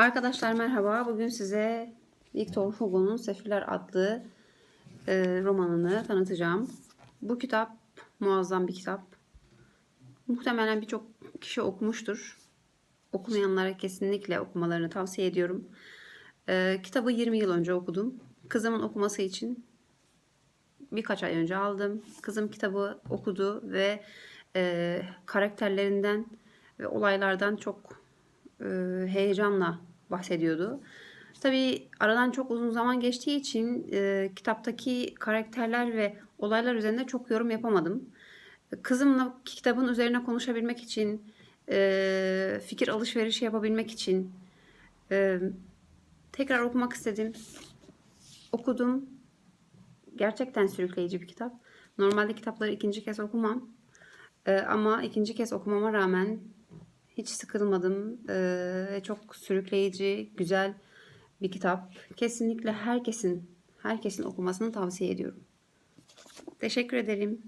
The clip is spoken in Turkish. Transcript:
Arkadaşlar merhaba. Bugün size Victor Hugo'nun Sefiller adlı e, romanını tanıtacağım. Bu kitap muazzam bir kitap. Muhtemelen birçok kişi okumuştur. Okumayanlara kesinlikle okumalarını tavsiye ediyorum. E, kitabı 20 yıl önce okudum. Kızımın okuması için birkaç ay önce aldım. Kızım kitabı okudu ve e, karakterlerinden ve olaylardan çok e, heyecanla bahsediyordu. Tabii aradan çok uzun zaman geçtiği için e, kitaptaki karakterler ve olaylar üzerinde çok yorum yapamadım. Kızımla kitabın üzerine konuşabilmek için, e, fikir alışverişi yapabilmek için e, tekrar okumak istedim. Okudum. Gerçekten sürükleyici bir kitap. Normalde kitapları ikinci kez okumam. E, ama ikinci kez okumama rağmen hiç sıkılmadım. Ee, çok sürükleyici, güzel bir kitap. Kesinlikle herkesin herkesin okumasını tavsiye ediyorum. Teşekkür ederim.